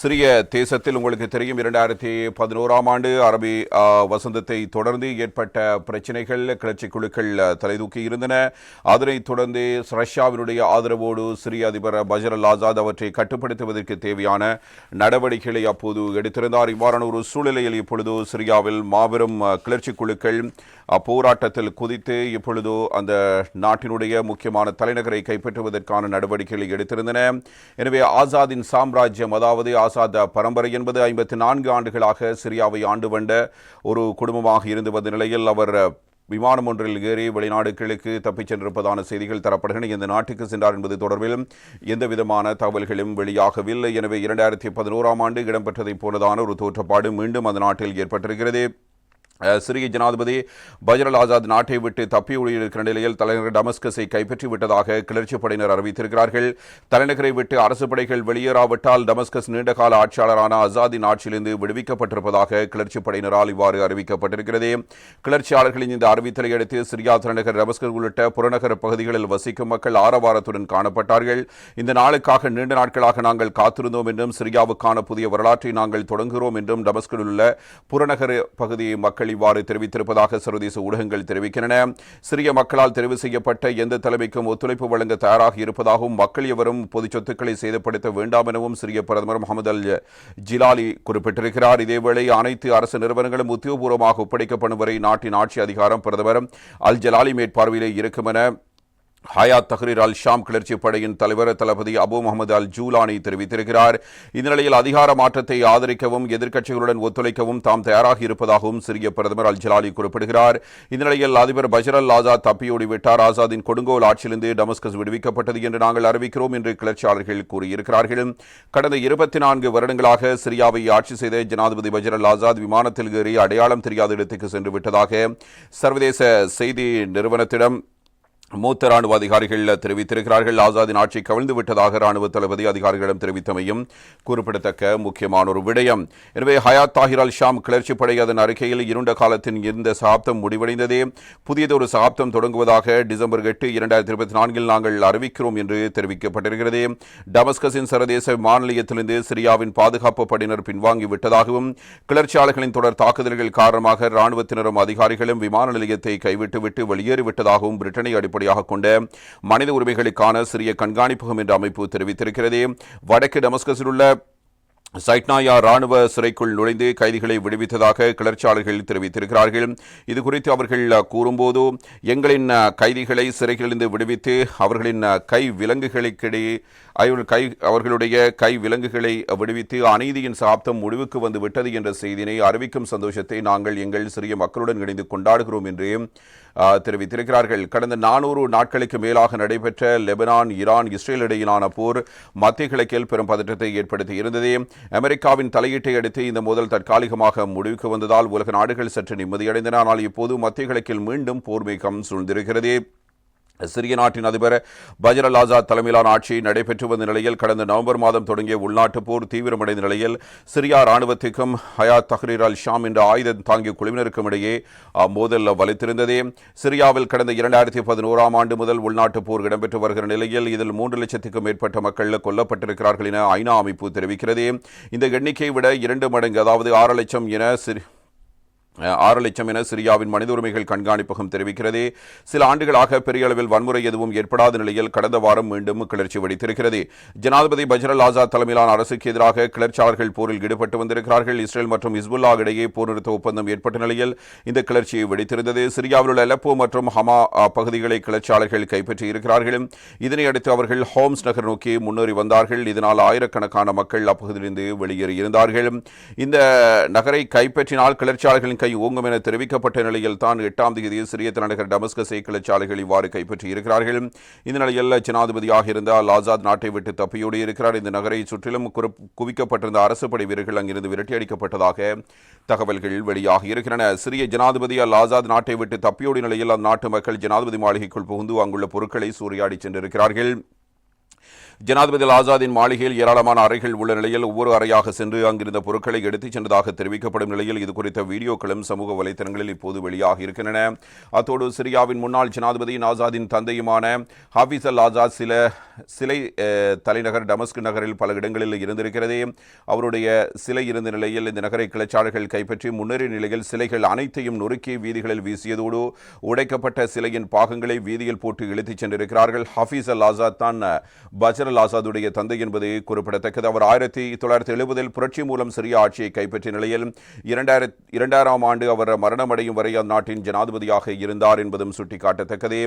சிறிய தேசத்தில் உங்களுக்கு தெரியும் இரண்டாயிரத்தி பதினோராம் ஆண்டு அரபி வசந்தத்தை தொடர்ந்து ஏற்பட்ட பிரச்சனைகள் கிளர்ச்சி குழுக்கள் தலைதூக்கி இருந்தன. அதனைத் தொடர்ந்து ரஷ்யாவினுடைய ஆதரவோடு சிரிய அதிபர் பஜர் அல் ஆசாத் அவற்றை கட்டுப்படுத்துவதற்கு தேவையான நடவடிக்கைகளை அப்போது எடுத்திருந்தார். இவ்வாறான ஒரு சூழ்நிலையில் இப்பொழுது சிரியாவில் மாபெரும் கிளர்ச்சி குழுக்கள் போராட்டத்தில் குதித்து இப்பொழுது அந்த நாட்டினுடைய முக்கியமான தலைநகரை கைப்பற்றுவதற்கான நடவடிக்கைகளை எடுத்திருந்தன. எனவே ஆசாதின் சாம்ராஜ்யம் அதாவது ஆசாத் பரம்பரை என்பது ஐம்பத்தி நான்கு ஆண்டுகளாக சிரியாவை ஆண்டு வந்த ஒரு குடும்பமாக இருந்து வந்த நிலையில் அவர் விமானம் ஒன்றில் ஏறி வெளிநாடுகளுக்கு தப்பிச் சென்றிருப்பதான செய்திகள் தரப்படுகின்றன. இந்த நாட்டுக்கு சென்றார் என்பது தொடர்பில் எந்த விதமான தகவல்களும் வெளியாகவில்லை. எனவே இரண்டாயிரத்தி பதினோராம் ஆண்டு இடம்பெற்றதைப் போலதான ஒரு தோற்றப்பாடு மீண்டும் அந்த நாட்டில் ஏற்பட்டிருக்கிறது. சிரிய ஜனாதிபதி பஜரல் ஆசாத் நாட்டை விட்டு தப்பி ஓடியிருக்கிற நிலையில் தலைநகர் டமஸ்கஸை கைப்பற்றி விட்டதாக கிளர்ச்சி படையினர் அறிவித்திருக்கிறார்கள். தலைநகரை விட்டு அரசு படைகள் வெளியேறாவிட்டால் டமஸ்கஸ் நீண்டகால ஆட்சியாளரான ஆசாதின் ஆட்சியிலிருந்து விடுவிக்கப்பட்டிருப்பதாக கிளர்ச்சி படையினரால் இவ்வாறு அறிவிக்கப்பட்டிருக்கிறது. கிளர்ச்சியாளர்களின் இந்த அறிவித்தலை அடுத்து சிரியா தலைநகர் டமஸ்கஸ் உள்ளிட்ட புறநகர் பகுதிகளில் வசிக்கும் மக்கள் ஆரவாரத்துடன் காணப்பட்டார்கள். இந்த நாளுக்காக நீண்ட நாட்களாக நாங்கள் காத்திருந்தோம் என்றும் சிரியாவுக்கான புதிய வரலாற்றை நாங்கள் தொடங்குகிறோம் என்றும் டமஸ்கில் உள்ள புறநகர் பகுதி மக்கள் இவ்வாறு தெரிவித்திருப்பதாக சர்வதேச ஊடகங்கள் தெரிவிக்கின்றன. சிறிய மக்களால் தெரிவு செய்யப்பட்ட எந்த தலைமைக்கும் ஒத்துழைப்பு வழங்க தயாராக இருப்பதாகவும் மக்கள் எவரும் பொது சொத்துக்களை சேதப்படுத்த வேண்டாம் எனவும் சிறிய பிரதமர் முகமது அல் ஜிலாலி குறிப்பிட்டிருக்கிறார். இதேவேளை அனைத்து அரசு நிறுவனங்களும் உத்தியோகபூர்வமாக ஒப்படைக்கப்படும் வரை நாட்டின் ஆட்சி அதிகாரம் பிரதமர் அல் ஜலாலி மேற்பார்வையிலே இருக்கும் என ஹயாத் தஹ்ரீர் அல் ஷாம் கிளர்ச்சி படையின் தலைவர் தளபதி அபு முகமது அல் ஜூலானி தெரிவித்திருக்கிறார். இந்த நிலையில் அதிகார மாற்றத்தை ஆதரிக்கவும் எதிர்க்கட்சிகளுடன் ஒத்துழைக்கவும் தாம் தயாராக இருப்பதாகவும் சிறிய பிரதமர் அல் ஜலாலி குறிப்பிடுகிறார். இந்த நிலையில் அதிபர் பஜர் அல் ஆசாத் தப்பியோடி விட்டார். ஆசாதின் கொடுங்கோல் ஆட்சியிலிருந்து டமஸ்கஸ் விடுவிக்கப்பட்டது என்று நாங்கள் அறிவிக்கிறோம் என்று கிளர்ச்சியாளர்கள் கூறியிருக்கிறார்கள் கடந்த இருபத்தி நான்கு வருடங்களாக சிரியாவை ஆட்சி செய்த ஜனாதிபதி பஜர் அல் ஆசாத் விமானத்தில் ஏறி அடையாளம் தெரியாத இடத்துக்கு சென்று விட்டதாக சர்வதேச செய்தி நிறுவனத்திடம் மூத்த ராணுவ அதிகாரிகள் தெரிவித்திருக்கிறார்கள். ஆசாதின் ஆட்சி கவிழ்ந்து விட்டதாக ராணுவ தளபதி அதிகாரிகளிடம் தெரிவித்தமையும் குறிப்பிடத்தக்க முக்கியமான ஒரு விடயம். எனவே ஹயாத் தாகிர் அல் ஷாம் கிளர்ச்சி படை அதன் அறிக்கையில் இருண்ட காலத்தின் இருந்த சகாப்தம் முடிவடைந்ததே. புதியதொரு சகாப்தம் தொடங்குவதாக டிசம்பர் எட்டு இரண்டாயிரத்தி இருபத்தி நான்கில் நாங்கள் அறிவிக்கிறோம் என்று தெரிவிக்கப்பட்டிருக்கிறது. டமஸ்கஸின் சர்வதேச விமான நிலையத்திலிருந்து சிரியாவின் பாதுகாப்பு படையினர் பின்வாங்கி விட்டதாகவும் கிளர்ச்சியாளர்களின் தொடர் தாக்குதல்கள் காரணமாக ராணுவத்தினரும் அதிகாரிகளும் விமான நிலையத்தை கைவிட்டுவிட்டு வெளியேறிவிட்டதாகவும் பிரிட்டனை அடிப்படையாக கொண்ட மனித உரிமைகளுக்கான சிறிய கண்காணிப்பகம் என்ற அமைப்பு தெரிவித்திருக்கிறது. வடக்கு டமஸ்கஸில் உள்ள சைட்னாயா ராணுவ சிறைக்குள் நுழைந்து கைதிகளை விடுவித்ததாக கிளர்ச்சியாளர்கள் தெரிவித்திருக்கிறார்கள். இது குறித்து அவர்கள் கூறும்போது எங்களின் கைதிகளை சிறைகளிலிருந்து விடுவித்து அவர்களின் கை விலங்குகளுக்கிடையே அவர்கள் கை அவர்களுடைய கை விலங்குகளை விடுவித்து அநீதியின் சாப்தம் முடிவுக்கு வந்து விட்டது என்ற செய்தியினை அறிவிக்கும் சந்தோஷத்தை நாங்கள் எங்கள் சிறிய மக்களுடன் இணைந்து கொண்டாடுகிறோம் என்று தெரிவித்திருக்கிறார்கள். கடந்த நானூறு நாட்களுக்கு மேலாக நடைபெற்ற லெபனான் ஈரான் இஸ்ரேல் இடையிலான போர் மத்திய கிழக்கில் பெரும் பதற்றத்தை ஏற்படுத்தி இருந்தது. அமெரிக்காவின் தலையீட்டை அடுத்து இந்த மோதல் தற்காலிகமாக முடிவுக்கு வந்ததால் உலக நாடுகள் சற்று நிம்மதியடைந்தன. ஆனால் இப்போது மத்திய கிழக்கில் மீண்டும் போர் மேகம் சூழ்ந்திருக்கிறது. சிரிய நாட்டின் அதிபர் பஜ்ரல் ஆசாத் தலைமையிலான ஆட்சி நடைபெற்று வந்த நிலையில் கடந்த நவம்பர் மாதம் தொடங்கிய உள்நாட்டுப் போர் தீவிரமடைந்த நிலையில் சிரியா ராணுவத்துக்கும் ஹயாத் தஹ்ரீர் அல் ஷாம் என்ற ஆயுதம் தாங்கிய குழுவினருக்கும் இடையே அஹ், மோதல் சிரியாவில் கடந்த இரண்டாயிரத்தி பதினோராம் ஆண்டு முதல் உள்நாட்டுப் போர் இடம்பெற்று வருகிற நிலையில் இதில் மூன்று லட்சத்துக்கும் மேற்பட்ட மக்கள் கொல்லப்பட்டிருக்கிறார்கள் என ஐநா அமைப்பு தெரிவிக்கிறது. இந்த எண்ணிக்கையை விட இரண்டு மடங்கு அதாவது ஆறு லட்சம் என சிரி ஆறு லட்சம் என சிரியாவின் மனித உரிமைகள் கண்காணிப்பகம் தெரிவிக்கிறது. சில ஆண்டுகளாக பெரிய அளவில் வன்முறை எதுவும் ஏற்படாத நிலையில் கடந்த வாரம் மீண்டும் கிளர்ச்சி வெடித்திருக்கிறது. ஜனாதிபதி பஜ்ரல் ஆசாத் தலைமையிலான அரசுக்கு எதிராக கிளர்ச்சியாளர்கள் போரில் ஈடுபட்டு வந்திருக்கிறார்கள். இஸ்ரேல் மற்றும் இஸ்புல்லா இடையே போர் நிறுத்த ஒப்பந்தம் ஏற்பட்ட நிலையில் இந்த கிளர்ச்சி வெடித்திருந்தது. சிரியாவில் உள்ள அலப்போ மற்றும் ஹமா பகுதிகளை கிளர்ச்சியாளர்கள் கைப்பற்றி இருக்கிறார்கள் இதனை அடுத்து அவர்கள் ஹோம்ஸ் நகர் நோக்கி முன்னேறி வந்தார்கள். இதனால் ஆயிரக்கணக்கான மக்கள் அப்பகுதியிலிருந்து வெளியேறி இருந்தார்கள் இந்த நகரை கைப்பற்றினால் கிளர்ச்சியாளர்களின் கை ஓங்கும் என தெரிவிக்கப்பட்ட நிலையில் தான் எட்டாம் தேதி சிறிய தலைநகர் டமஸ்கஸை கிளர்ச்சியாளர்கள் இவ்வாறு கைப்பற்றி இருக்கிறார்கள் இந்த நிலையில் ஜனாதிபதியாக இருந்த அல் ஆசாத் நாட்டை விட்டு தப்பியோடி இருக்கிறார். இந்த நகரை சுற்றிலும் குவிக்கப்பட்டிருந்த அரசு படை வீரர்கள் அங்கிருந்து விரட்டியடிக்கப்பட்டதாக தகவல்கள் வெளியாகி இருக்கின்றன. சிறிய ஜனாதிபதி அல் ஆசாத் நாட்டை விட்டு தப்பியோடி நிலையில் அந்நாட்டு மக்கள் ஜனாதிபதி மாளிகைக்குள் புகுந்து அங்குள்ள பொருட்களை சூறையாடி சென்றிருக்கிறார்கள். ஜனாதிபதி ஆசாதின் மாளிகையில் ஏராளமான அறைகள் உள்ள நிலையில் ஒவ்வொரு அறையாக சென்று அங்கிருந்த பொருட்களை எடுத்துச் சென்றதாக தெரிவிக்கப்படும் நிலையில் இது குறித்த வீடியோக்களும் சமூக வலைத்தளங்களில் இப்போது வெளியாக இருக்கின்றன. அத்தோடு சிரியாவின் முன்னாள் ஜனாதிபதியின் ஆசாதின் தந்தையுமான ஹாஃபிஸ் அல் ஆசாத் சில சிலை தலைநகர் டமஸ்க் நகரில் பல இடங்களில் இருந்திருக்கிறது. அவருடைய சிலை இருந்த நிலையில் இந்த நகரை கிளச்சாளர்கள் கைப்பற்றி முன்னேறிய நிலையில் சிலைகள் அனைத்தையும் நொறுக்கி வீதிகளில் வீசியதோடு உடைக்கப்பட்ட சிலையின் பாகங்களை வீதியில் போட்டு இழுத்துச் சென்றிருக்கிறார்கள். ஹஃபீஸ் அல் ஆசாத் தான் பஜர் அல் ஆசாதுடைய தந்தை என்பது குறிப்பிடத்தக்கது. அவர் ஆயிரத்தி தொள்ளாயிரத்தி எழுபதில் புரட்சி மூலம் சிறிய ஆட்சியை கைப்பற்றிய நிலையில் இரண்டாயிரத்தி இரண்டாயிரம் ஆண்டு அவர் மரணமடையும் வரை அந்நாட்டின் ஜனாதிபதியாக இருந்தார் என்பதும் சுட்டிக்காட்டத்தக்கது.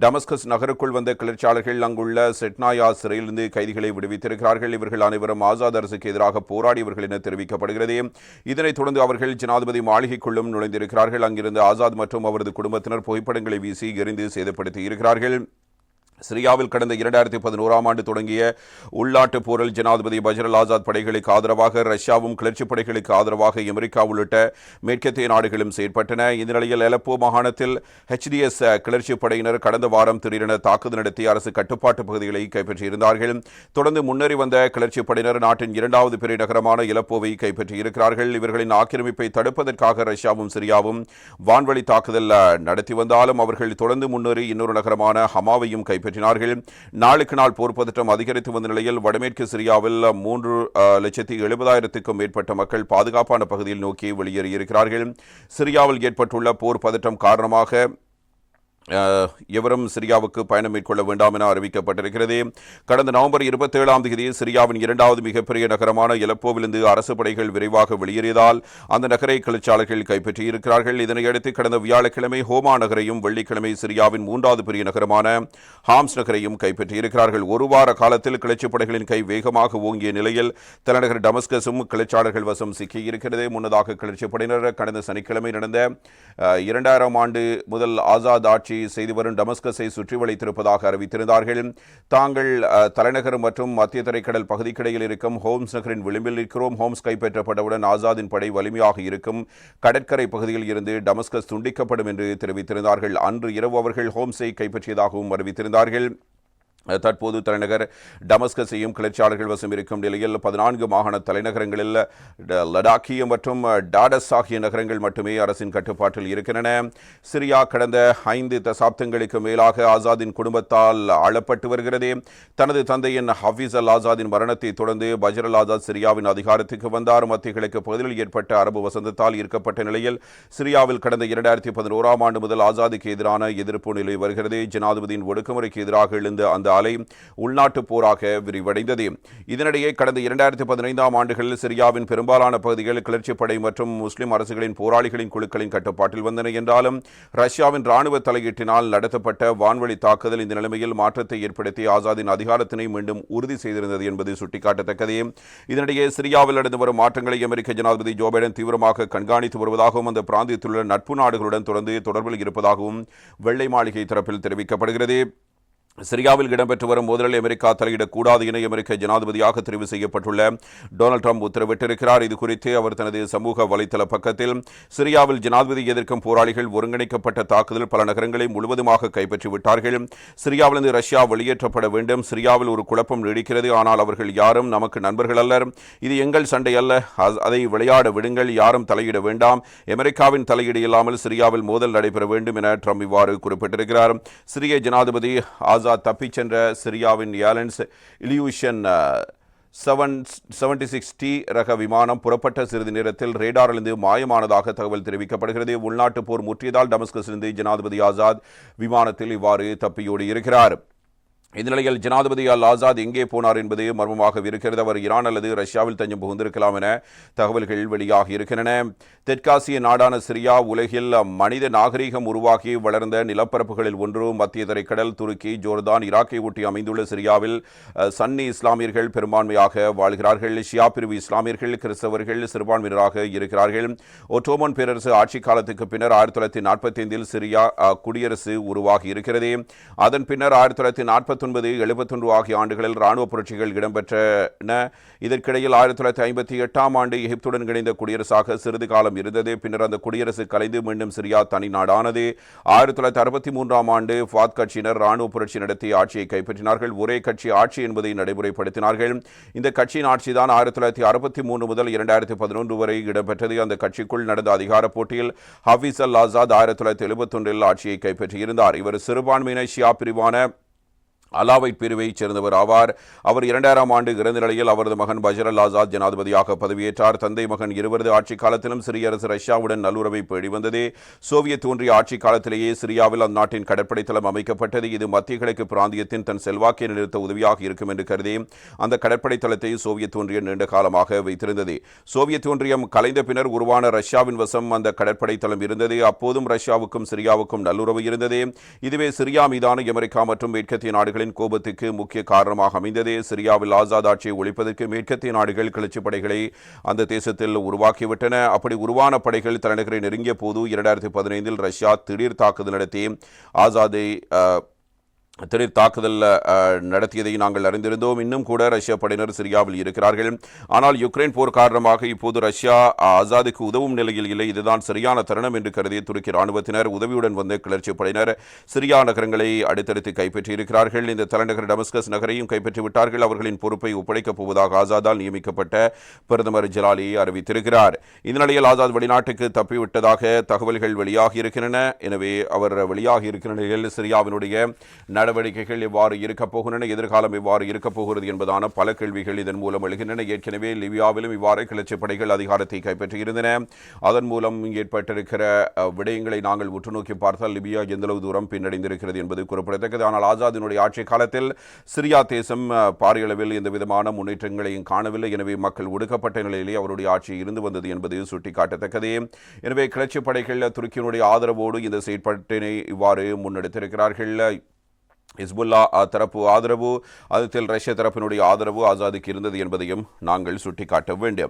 டமஸ்கஸ் நகருக்குள் வந்த கிளர்ச்சியாளர்கள் அங்குள்ள செட்னாயா சிறையிலிருந்து கைதிகளை விடுவித்திருக்கிறார்கள். இவர்கள் அனைவரும் ஆசாத் அரசுக்கு எதிராக போராடியவர்கள் என தெரிவிக்கப்படுகிறது. இதனைத் தொடர்ந்து அவர்கள் ஜனாதிபதி மாளிகைக்குள்ளும் நுழைந்திருக்கிறார்கள். அங்கிருந்து ஆசாத் மற்றும் அவரது குடும்பத்தினர் புகைப்படங்களை வீசி எரிந்து சேதப்படுத்தி இருக்கிறார்கள். சிரியாவில் கடந்த இரண்டாயிரத்தி பதினோராம் ஆண்டு தொடங்கிய உள்நாட்டு போரில் ஜனாதிபதி பஜ்ரல் ஆசாத் படைகளுக்கு ஆதரவாக ரஷ்யாவும் கிளர்ச்சி படைகளுக்கு ஆதரவாக அமெரிக்கா உள்ளிட்ட மேற்கத்திய நாடுகளும் செயற்பட்டன. இந்த நிலையில் எலப்போ மாகாணத்தில் ஹெச்டிஎஸ் கிளர்ச்சி படையினர் கடந்த வாரம் திடீரென தாக்குதல் நடத்தி அரசு கட்டுப்பாட்டு பகுதிகளை கைப்பற்றியிருந்தார்கள். தொடர்ந்து முன்னேறி வந்த கிளர்ச்சி படையினர் நாட்டின் இரண்டாவது பெரிய நகரமான இலப்போவை கைப்பற்றியிருக்கிறார்கள். இவர்களின் ஆக்கிரமிப்பை தடுப்பதற்காக ரஷ்யாவும் சிரியாவும் வான்வழி தாக்குதல் நடத்தி வந்தாலும் அவர்கள் தொடர்ந்து முன்னேறி இன்னொரு நகரமான ஹமாவையும் கைப்பற்றி கைப்பற்றினார்கள் நாளுக்கு நாள் போர் பதற்றம் அதிகரித்து வந்த நிலையில் வடமேற்கு சிரியாவில் மூன்று லட்சத்தி எழுபதாயிரத்துக்கும் மேற்பட்ட மக்கள் பாதுகாப்பான பகுதியில் நோக்கி வெளியேறியிருக்கிறார்கள். சிரியாவில் ஏற்பட்டுள்ள போர் பதற்றம் காரணமாக எவரும் சிரியாவுக்கு பயணம் மேற்கொள்ள வேண்டாம் என அறிவிக்கப்பட்டிருக்கிறது. கடந்த நவம்பர் இருபத்தேழாம் தேதி சிரியாவின் இரண்டாவது மிகப்பெரிய நகரமான எலப்போவிலிருந்து அரசு படைகள் விரைவாக வெளியேறியதால் அந்த நகரை கிளர்ச்சியாளர்கள் கைப்பற்றியிருக்கிறார்கள். இதனையடுத்து கடந்த வியாழக்கிழமை ஹோமா நகரையும் வெள்ளிக்கிழமை சிரியாவின் மூன்றாவது பெரிய நகரமான ஹாம்ஸ் நகரையும் கைப்பற்றியிருக்கிறார்கள். ஒரு வார காலத்தில் கிளர்ச்சி படைகளின் கை வேகமாக ஓங்கிய நிலையில் தலைநகர் டமஸ்கஸும் கிளர்ச்சியாளர்கள் வசம் சிக்கியிருக்கிறது. முன்னதாக கிளர்ச்சி படையினர் கடந்த சனிக்கிழமை நடந்த இரண்டாயிரம் ஆண்டு முதல் ஆசாத் ஆட்சி செய்து வரும் டமஸ்கஸை சுற்றி வளைத்திருப்பதாக அறிவித்திருந்தார்கள். தாங்கள் தலைநகர் மற்றும் மத்திய தரைக்கடல் பகுதிக்கிடையில் இருக்கும் ஹோம்ஸ் நகரின் விளிம்பில் இருக்கிறோம் ஹோம்ஸ் கைப்பற்றப்பட்டவுடன் ஆசாதின் படை வலிமையாக இருக்கும். கடற்கரை பகுதியில் இருந்து டமஸ்கஸ் துண்டிக்கப்படும் என்று தெரிவித்திருந்தார்கள். அன்று இரவு அவர்கள் ஹோம்ஸை கைப்பற்றியதாகவும் அறிவித்திருந்தார்கள். தற்போது தலைநகர் டமஸ்கஸையும் கிளர்ச்சியாளர்கள் வசம் இருக்கும் நிலையில் பதினான்கு மாகாண தலைநகரங்களில் லடாக்கிய மற்றும் டாடஸ் ஆகிய நகரங்கள் மட்டுமே அரசின் கட்டுப்பாட்டில் இருக்கின்றன. சிரியா கடந்த ஐந்து தசாப்தங்களுக்கு மேலாக ஆசாதின் குடும்பத்தால் ஆளப்பட்டு வருகிறது. தனது தந்தையின் ஹஃபீஸ் அல் ஆசாதின் மரணத்தை தொடர்ந்து பஜர் அல் ஆசாத் சிரியாவின் அதிகாரத்துக்கு வந்தார். மத்திய கிழக்கு பகுதியில் ஏற்பட்ட அரபு வசந்தத்தால் ஈர்க்கப்பட்ட நிலையில் சிரியாவில் கடந்த இரண்டாயிரத்தி பதினோராம் ஆண்டு முதல் ஆசாதுக்கு எதிரான எதிர்ப்பு நிலை வருகிறது. ஜனாதிபதியின் ஒடுக்குமுறைக்கு எதிராக எழுந்த அந்த அலை உள்நாட்டு போராக விரிவடைந்தது. இதனிடையே கடந்த இரண்டாயிரத்தி பதினைந்தாம் ஆண்டுகளில் சிரியாவின் பெரும்பாலான பகுதிகள் கிளர்ச்சிப்படை மற்றும் முஸ்லிம் அரசுகளின் போராளிகளின் குழுக்களின் கட்டுப்பாட்டில் வந்தன. என்றாலும் ரஷ்யாவின் ராணுவ தலையீட்டினால் நடத்தப்பட்ட வான்வழி தாக்குதல் இந்த நிலைமையில் மாற்றத்தை ஏற்படுத்தி ஆசாதின் அதிகாரத்தினை மீண்டும் உறுதி செய்திருந்தது என்பது சுட்டிக்காட்டத்தக்கது. இதனிடையே சிரியாவில் நடந்து வரும் மாற்றங்களை அமெரிக்க ஜனாதிபதி ஜோ பைடன் தீவிரமாக கண்காணித்து வருவதாகவும் அந்த பிராந்தியத்தில் உள்ள நட்பு நாடுகளுடன் தொடர்ந்து தொடர்பில் இருப்பதாகவும் வெள்ளை மாளிகை தரப்பில் தெரிவிக்கப்படுகிறது. சிரியாவில் இடம்பெற்று வரும் மோதலில் அமெரிக்கா தலையிடக்கூடாது என அமெரிக்க ஜனாதிபதியாக தெரிவு செய்யப்பட்டுள்ள டொனால்ட் ட்ரம்ப் உத்தரவிட்டிருக்கிறார். இது குறித்து அவர் தனது சமூக வலைதள பக்கத்தில் சிரியாவில் ஜனாதிபதி எதிர்க்கும் போராளிகள் ஒருங்கிணைக்கப்பட்ட தாக்குதல் பல நகரங்களை முழுவதுமாக கைப்பற்றி விட்டார்கள். சிரியாவிலிருந்து ரஷ்யா வெளியேற்றப்பட வேண்டும். சிரியாவில் ஒரு குழப்பம் நீடிக்கிறது. ஆனால் அவர்கள் யாரும் நமக்கு நண்பர்கள் அல்லர் இது எங்கள் சண்டை அல்ல. அதை விளையாட விடுங்கள். யாரும் தலையிட வேண்டாம். அமெரிக்காவின் தலையீடு இல்லாமல் சிரியாவில் மோதல் நடைபெற வேண்டும் என ட்ரம்ப் இவ்வாறு குறிப்பிட்டிருக்கிறார். சிரிய ஜனாதிபதி ஆசாத் தப்பிச் சென்ற சிரியாவின் ஏலன்ஸ் Ilyushin seven seventy six T ரக விமானம் புறப்பட்ட சிறிது நேரத்தில் ரேடாரிலிருந்து மாயமானதாக தகவல் தெரிவிக்கப்படுகிறது. உள்நாட்டு போர் முற்றியதால் டமஸ்கஸிலிருந்து ஜனாதிபதி ஆசாத் விமானத்தில் இவ்வாறு தப்பியோடி இருக்கிறார் இந்த நிலையில் ஜனாதிபதி அல் ஆசாத் எங்கே போனார் என்பது மர்மமாக இருக்கிறது. அவர் ஈரான் அல்லது ரஷ்யாவில் தஞ்சம் புகுந்திருக்கலாம் என தகவல்கள் வெளியாகி இருக்கின்றன. தெற்காசிய நாடான சிரியா உலகில் மனித நாகரீகம் உருவாகி வளர்ந்த நிலப்பரப்புகளில் ஒன்று மத்திய தரைக்கடல் துருக்கி ஜோர்தான் ஈராக்கை ஒட்டி அமைந்துள்ள சிரியாவில் சன்னி இஸ்லாமியர்கள் பெரும்பான்மையாக வாழ்கிறார்கள். ஷியா பிரிவு இஸ்லாமியர்கள் கிறிஸ்தவர்கள் சிறுபான்மையினராக இருக்கிறார்கள். ஒட்டோமன் பேரரசு ஆட்சி காலத்துக்கு பின்னர் ஆயிரத்தி தொள்ளாயிரத்தி நாற்பத்தி ஐந்தில் சிரியா குடியரசு உருவாகி இருக்கிறது. அதன் பின்னர் ஆயிரத்தி தொள்ளாயிரத்தி நாற்பத்தி எழுபத்தொன்பது எழுபத்தொன்று ஆகிய ஆண்டுகளில் இராணுவ புரட்சிகள் இடம்பெற்றன. இதற்கிடையில் ஆயிரத்தி தொள்ளாயிரத்தி ஐம்பத்தி எட்டாம் ஆண்டு எகிப்துடன் இணைந்த குடியரசாக சிறிது காலம் இருந்தது. பின்னர் அந்த குடியரசு கலைந்து மீண்டும் சிரியா தனி நாடானது. ஆயிரத்தி தொள்ளாயிரத்தி அறுபத்தி மூன்றாம் ஆண்டு ஃபாத் கட்சியினர் ராணுவ புரட்சி நடத்தி ஆட்சியை கைப்பற்றினார்கள். ஒரே கட்சி ஆட்சி என்பதை நடைமுறைப்படுத்தினார்கள். இந்த கட்சியின் ஆட்சிதான் ஆயிரத்தி தொள்ளாயிரத்தி அறுபத்தி மூன்று முதல் இரண்டாயிரத்தி பதினொன்று வரை இடம்பெற்றது. அந்த கட்சிக்குள் நடந்த அதிகார போட்டியில் ஹபீஸ் அல் ஆசாத் ஆயிரத்தி தொள்ளாயிரத்தி எழுபத்தொன்றில் ஆட்சியை கைப்பற்றியிருந்தார். இவர் சிறுபான்மையின ஷியா பிரிவான அலாவைட் பிரிவைச் சேர்ந்தவர் ஆவார். அவர் இரண்டாயிரம் ஆண்டு இறந்த நிலையில் அவரது மகன் பஜர் அல் ஆசாத் ஜனாதிபதியாக பதவியேற்றார். தந்தை மகன் இருவரது ஆட்சி காலத்திலும் சிறிய அரசு ரஷ்யாவுடன் நல்லுறவை பேடி வந்தது. சோவியத் ஒன்றிய ஆட்சி காலத்திலேயே சிரியாவில் அந்நாட்டின் கடற்படை தளம் அமைக்கப்பட்டது. இது மத்திய கிழக்கு பிராந்தியத்தின் தன் செல்வாக்கை நிறுத்த உதவியாக இருக்கும் என்று கருதி அந்த கடற்படை தளத்தை சோவியத் ஒன்றியம் நீண்ட காலமாக வைத்திருந்தது. சோவியத் ஒன்றியம் கலைந்த பின்னர் உருவான ரஷ்யாவின் வசம் அந்த கடற்படை தளம் இருந்தது. அப்போதும் ரஷ்யாவுக்கும் சிரியாவுக்கும் நல்லுறவு இருந்தது. இதுவே சிரியா மீதான அமெரிக்கா மற்றும் மேற்கத்திய நாடுகளின் கோபத்துக்கு முக்கிய காரணமாக அமைந்ததே சிரியாவில் ஆசாத் ஆட்சியை ஒழிப்பதற்கு மேற்கத்திய நாடுகள் கிளர்ச்சி படைகளை அந்த தேசத்தில் உருவாக்கிவிட்டன. அப்படி உருவான படைகள் தலைநகரை நெருங்கிய போது இரண்டாயிரத்தி பதினைந்தில் ரஷ்யா திடீர் தாக்குதல் நடத்தி ஆசாதை திடீர் தாக்குதல் நடத்தியதை நாங்கள் அறிந்திருந்தோம். இன்னும் கூட ரஷ்ய படையினர் சிரியாவில் இருக்கிறார்கள். ஆனால் யுக்ரைன் போர் காரணமாக இப்போது ரஷ்யா ஆசாதுக்கு உதவும் நிலையில் இல்லை. இதுதான் சரியான தருணம் என்று கருதிய துருக்கி ராணுவத்தினர் உதவியுடன் வந்த கிளர்ச்சி படையினர் சிரியா நகரங்களை அடுத்தடுத்து கைப்பற்றியிருக்கிறார்கள். இந்த தலைநகர் டமஸ்கஸ் நகரையும் கைப்பற்றிவிட்டார்கள். அவர்களின் பொறுப்பை ஒப்படைக்கப் போவதாக ஆசாதால் நியமிக்கப்பட்ட பிரதமர் ஜலாலி அறிவித்திருக்கிறார். இந்த நிலையில் ஆசாத் வெளிநாட்டுக்கு தப்பிவிட்டதாக தகவல்கள் வெளியாகி இருக்கின்றன எனவே அவர் வெளியாகியிருக்கிற நிலையில் சிரியாவினுடைய நடவடிக்கைகள் எவ்வாறு இருக்கப் போகின்றன எதிர்காலம் எவ்வாறு இருக்கப் போகிறது என்பதான பல கேள்விகள் இதன் மூலம் எழுகின்றன. ஏற்கனவே லிபியாவிலும் இவ்வாறு கிளர்ச்சி படைகள் அதிகாரத்தை கைப்பற்றியிருந்தன அதன் மூலம் ஏற்பட்டிருக்கிற விடயங்களை நாங்கள் உற்றுநோக்கி பார்த்தால் லிபியா எந்தளவு தூரம் பின்னடைந்திருக்கிறது என்பது குறிப்பிடத்தக்கது. ஆனால் ஆசாதினுடைய ஆட்சி காலத்தில் சிரியா தேசம் அஹ், பாரிய அளவில் எந்த விதமான முன்னேற்றங்களையும் காணவில்லை. எனவே மக்கள் ஒடுக்கப்பட்ட நிலையிலே அவருடைய ஆட்சி இருந்து வந்தது என்பது சுட்டிக்காட்டத்தக்கது. எனவே கிளர்ச்சி படைகள் துருக்கியினுடைய ஆதரவோடு இந்த செயற்பாட்டினை இவ்வாறு முன்னெடுத்திருக்கிறார்கள். ஹிஸ்புல்லா தரப்பு ஆதரவு அதில் ரஷ்ய தரப்பினுடைய ஆதரவு ஆசாதுக்கு இருந்தது என்பதையும் நாங்கள் சுட்டிக்காட்ட வேண்டும்.